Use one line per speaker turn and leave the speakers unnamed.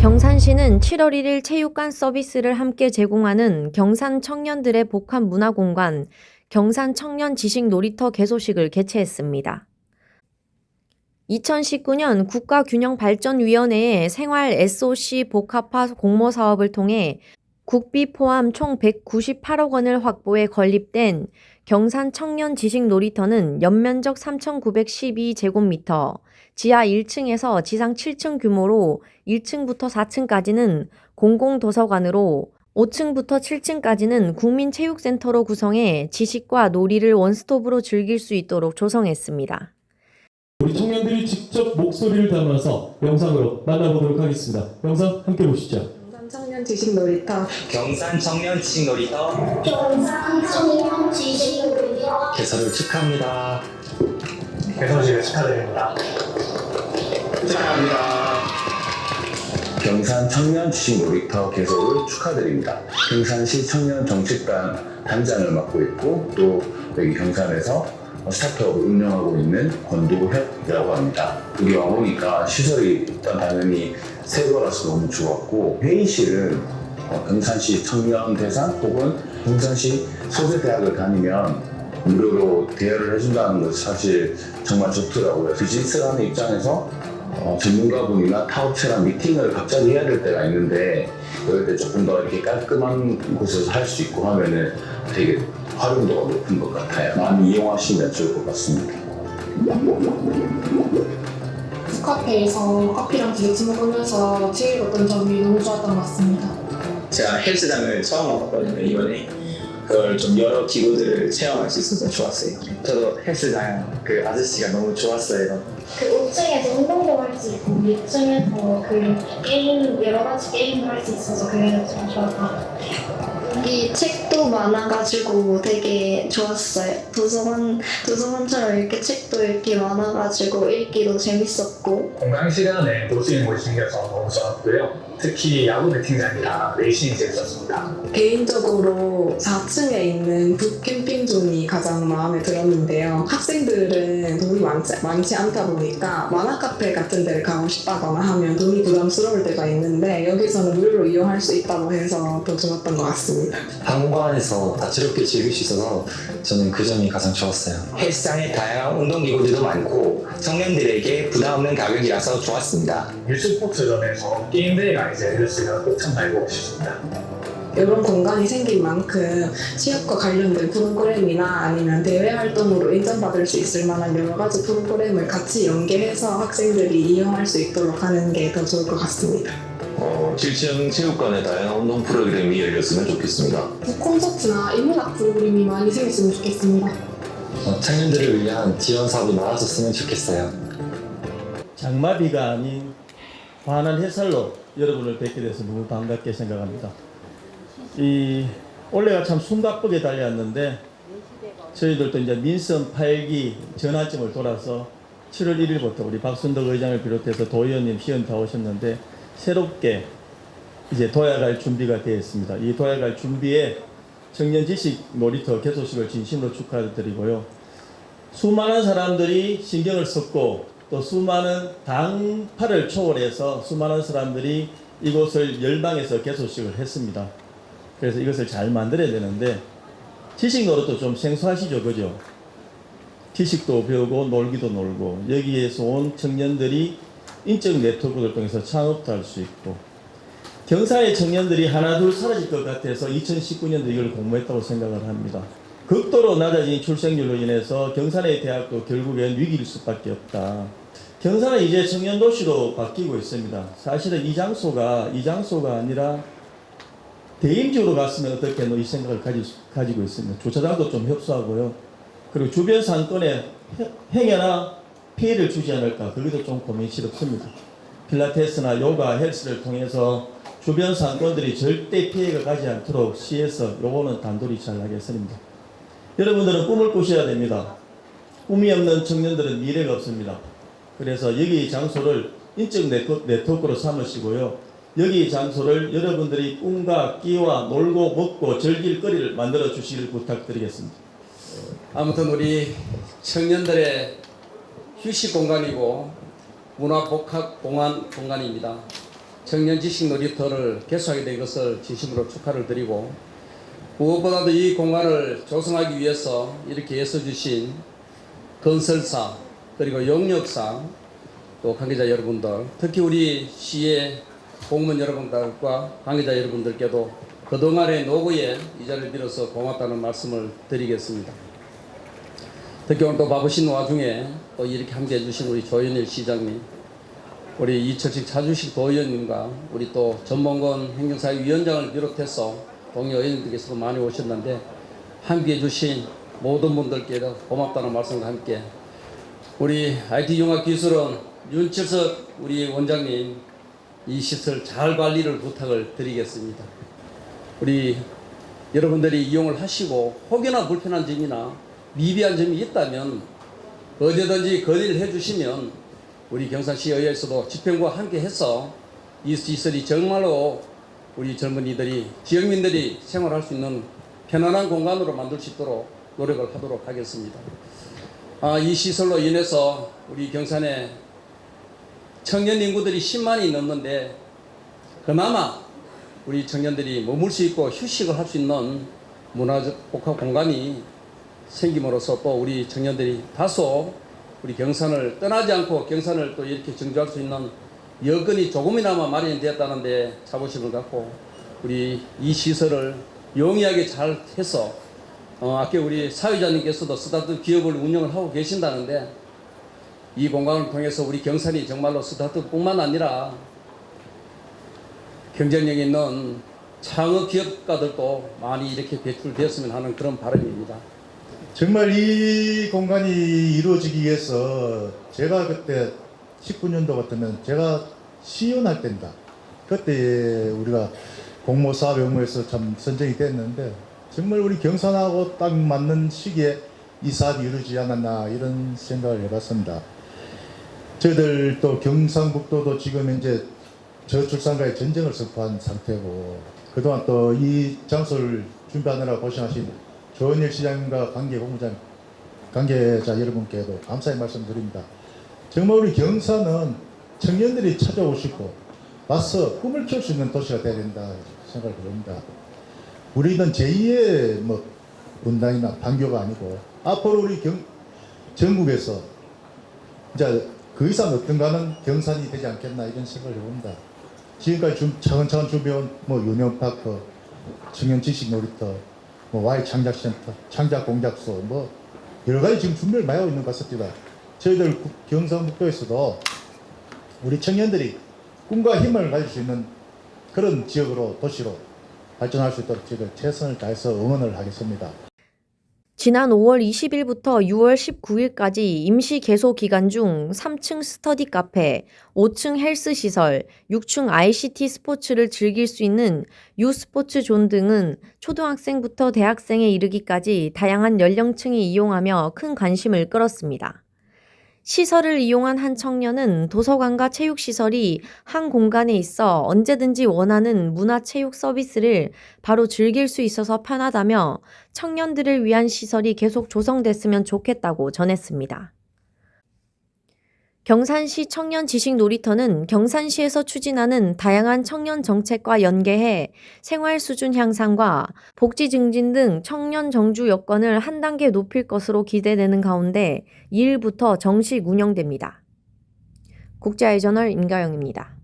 경산시는 7월 1일 체육관 서비스를 함께 제공하는 경산 청년들의 복합 문화공간 경산 청년 지식 놀이터 개소식을 개최했습니다. 2019년 국가균형발전위원회의 생활 SOC 복합화 공모 사업을 통해 국비 포함 총 198억 원을 확보해 건립된 경산 청년 지식 놀이터는 연면적 3,912제곱미터, 지하 1층에서 지상 7층 규모로 1층부터 4층까지는 공공도서관으로 5층부터 7층까지는 국민체육센터로 구성해 지식과 놀이를 원스톱으로 즐길 수 있도록 조성했습니다.
우리 청년들이 직접 목소리를 담아서 영상으로 만나보도록 하겠습니다. 영상 함께 보시죠.
경산 청년 지식 놀이터
경산 청년 지식 놀이터
경상 청년 지식 놀이터
개설을 축하합니다.
개선식을 축하드립니다.
축하합니다.
경산 청년 지식 놀이터 개소를 축하드립니다. 경산시 청년 정책단 단장을 맡고 있고 또 여기 경산에서 스타트업을 운영하고 있는 권도혁이라고 합니다. 여기 와보니까 시설이 일단 당연히 새 거라서 너무 좋았고 회의실은 어, 경산시 청년 대상 혹은 경산시 소재대학을 다니면 무료로 대여를 해준다는 것이 사실 정말 좋더라고요. 비즈니스 하는 입장에서 어, 전문가분이나 타업체랑 미팅을 갑자기 해야 될 때가 있는데 그럴 때 조금 더 이렇게 깔끔한 곳에서 할 수 있고 하면은 되게 활용도가 높은 것 같아요. 많이 이용하시면 좋을 것 같습니다.
스카페에서 커피랑 디저트 먹으면서 즐겼던 점이 너무 좋았던 것 같습니다.
제가 헬스장을 처음 와봤거든요 이번에 그걸 좀 여러 기구들을 체험할 수 있어서 좋았어요. 저도 헬스장 그 아저씨가 너무 좋았어요.
그 5층에서 운동도 할 수 있고 6층에서 그 게임 여러 가지 게임을 할수 있어서 그게 좀 좋았다.
여기 책도 많아가지고 되게 좋았어요. 도서관, 도서관처럼 이렇게 책도 이렇게 많아가지고 읽기도 재밌었고.
공강 시간에 놀수 있는 곳이 생겨서 너무 좋았고요. 특히 야구 배팅장이랑 레이싱이 재밌었습니다.
개인적으로 4층에 있는 북 캠핑존이 가장 마음에 들었는데요. 학생들은 돈이 많지, 많지 않다 보니 까 만화 카페 같은 데를 가고 싶다거나 하면 돈이 부담스러울 때가 있는데 여기서는 무료로 이용할 수 있다고 해서 더 좋았던 것 같습니다.
한공간에서 다채롭게 즐길 수 있어서 저는 그 점이 가장 좋았어요.
헬스장에 다양한 운동기구들도 많고 청년들에게 부담 없는 가격이라서 좋았습니다.
뉴스포츠점에서 게임 대회가 이제 열렸으면 꼭 참가해보고 싶습니다.
이런 공간이 생긴 만큼 취업과 관련된 프로그램이나 아니면 대외 활동으로 인정받을 수 있을 만한 여러 가지 프로그램을 같이 연계해서 학생들이 이용할 수 있도록 하는 게 더 좋을 것 같습니다.
어, 7층 체육관에 다양한 운동 프로그램이 열렸으면 좋겠습니다.
콘서트나 인문학 프로그램이 많이 생겼으면 좋겠습니다.
어, 청년들을 위한 지원 사업이 많아졌으면 좋겠어요.
장마비가 아닌 환한 햇살로 여러분을 뵙게 돼서 너무 반갑게 생각합니다. 이 올해가 참 숨가쁘게 달려왔는데 저희들도 이제 민선 8기 전환점을 돌아서 7월 1일부터 우리 박순덕 의장을 비롯해서 도의원님 시연 다 오셨는데 새롭게 이제 도약할 준비가 되어 있습니다. 이 도약할 준비에 청년 지식 놀이터 개소식을 진심으로 축하드리고요. 수많은 사람들이 신경을 썼고 또 수많은 당파를 초월해서 수많은 사람들이 이곳을 열방해서 개소식을 했습니다. 그래서 이것을 잘 만들어야 되는데 지식 노릇도 좀 생소하시죠, 그죠? 지식도 배우고 놀기도 놀고 여기에서 온 청년들이 인적 네트워크를 통해서 창업도 할 수 있고 경사의 청년들이 하나둘 사라질 것 같아서 2019년도 이걸 공모했다고 생각을 합니다. 극도로 낮아진 출생률로 인해서 경산의 대학도 결국엔 위기일 수밖에 없다. 경산은 이제 청년 도시로 바뀌고 있습니다. 사실은 이 장소가 이 장소가 아니라 대임지로 갔으면 어떻겠노 이 생각을 가지, 가지고 있습니다. 주차장도 좀 협소하고요. 그리고 주변 상권에 해- 행여나 피해를 주지 않을까 그것도 좀 고민스럽습니다. 필라테스나 요가, 헬스를 통해서 주변 상권들이 절대 피해가 가지 않도록 시에서 요거는 단돌이 잘 하겠습니다. 여러분들은 꿈을 꾸셔야 됩니다. 꿈이 없는 청년들은 미래가 없습니다. 그래서 여기 장소를 인적 네트워- 네트워크로 삼으시고요. 여기 장소를 여러분들이 꿈과 끼와 놀고 먹고 즐길 거리를 만들어 주시길 부탁드리겠습니다.
아무튼 우리 청년들의 휴식 공간이고 문화 복합 공간 공간입니다. 청년 지식 놀이터를 개소하게 된 것을 진심으로 축하를 드리고 무엇보다도 이 공간을 조성하기 위해서 이렇게 애써 주신 건설사 그리고 용역사 또 관계자 여러분들 특히 우리 시의 공무원 여러분들과 관계자 여러분들께도 그동안의 노고에 이 자리를 빌어서 고맙다는 말씀을 드리겠습니다. 특히 오늘 또 바쁘신 와중에 또 이렇게 함께 해주신 우리 조현일 시장님 우리 이철식 차주식 도의원님과 우리 또 전mon건 행정사위원장을 비롯해서 동료 의원님들께서도 많이 오셨는데 함께 해주신 모든 분들께도 고맙다는 말씀과 함께 우리 IT융합기술원 윤철석 우리 원장님 이 시설 잘 관리를 부탁을 드리겠습니다. 우리 여러분들이 이용을 하시고 혹여나 불편한 점이나 미비한 점이 있다면 언제든지 건의를 해주시면 우리 경산시의회에서도 집행부와 함께 해서 이 시설이 정말로 우리 젊은이들이 지역민들이 생활할 수 있는 편안한 공간으로 만들 수 있도록 노력을 하도록 하겠습니다. 아, 이 시설로 인해서 우리 경산에 청년 인구들이 10만이 넘는데 그나마 우리 청년들이 머물 수 있고 휴식을 할 수 있는 문화적 복합 공간이 생김으로써 또 우리 청년들이 다소 우리 경산을 떠나지 않고 경산을 또 이렇게 정주할 수 있는 여건이 조금이나마 마련되었다는데 자부심을 갖고 우리 이 시설을 용이하게 잘 해서 어, 아까 우리 사회자님께서도 스타트 기업을 운영을 하고 계신다는데 이 공간을 통해서 우리 경산이 정말로 스타트뿐만 아니라 경쟁력 있는 창업 기업가들도 많이 이렇게 배출되었으면 하는 그런 바람입니다.
정말 이 공간이 이루어지기 위해서 제가 그때 19년도 같으면 제가 시연할 때입니다. 그때 우리가 공모사업 업무에서 참 선정이 됐는데 정말 우리 경산하고 딱 맞는 시기에 이 사업이 이루어지지 않았나 이런 생각을 해봤습니다. 저희들 또 경상북도도 지금 현재 저출산과의 전쟁을 선포한 상태고 그동안 또 이 장소를 준비하느라 고생하신 조은일 시장님과 관계 본부장 관계자 여러분께도 감사의 말씀드립니다. 정말 우리 경산은 청년들이 찾아오시고 와서 꿈을 키울 수 있는 도시가 되어야 된다 생각을 해봅니다. 우리는 제2의 뭐 분당이나 판교가 아니고 앞으로 우리 경, 전국에서 이제 그 이상 어떤 가는 경산이 되지 않겠나 이런 생각을 해봅니다. 지금까지 준, 차근차근 준비해온 뭐 유명파크, 청년 지식 놀이터, 뭐 Y 창작센터, 창작 공작소, 뭐 여러 가지 지금 준비를 많이 하고 있는 것 같습니다. 저희들 구- 경상북도에서도 우리 청년들이 꿈과 힘을 가질 수 있는 그런 지역으로 도시로 발전할 수 있도록 저희들 최선을 다해서 응원을 하겠습니다.
지난 5월 20일부터 6월 19일까지 임시 개소 기간 중 3층 스터디 카페, 5층 헬스 시설, 6층 ICT 스포츠를 즐길 수 있는 유 스포츠 존 등은 초등학생부터 대학생에 이르기까지 다양한 연령층이 이용하며 큰 관심을 끌었습니다. 시설을 이용한 한 청년은 도서관과 체육시설이 한 공간에 있어 언제든지 원하는 문화체육 서비스를 바로 즐길 수 있어서 편하다며 청년들을 위한 시설이 계속 조성됐으면 좋겠다고 전했습니다. 경산시 청년 지식 놀이터는 경산시에서 추진하는 다양한 청년 정책과 연계해 생활 수준 향상과 복지 증진 등 청년 정주 여건을 한 단계 높일 것으로 기대되는 가운데 2일부터 정식 운영됩니다. 국제아이저널 임가영입니다.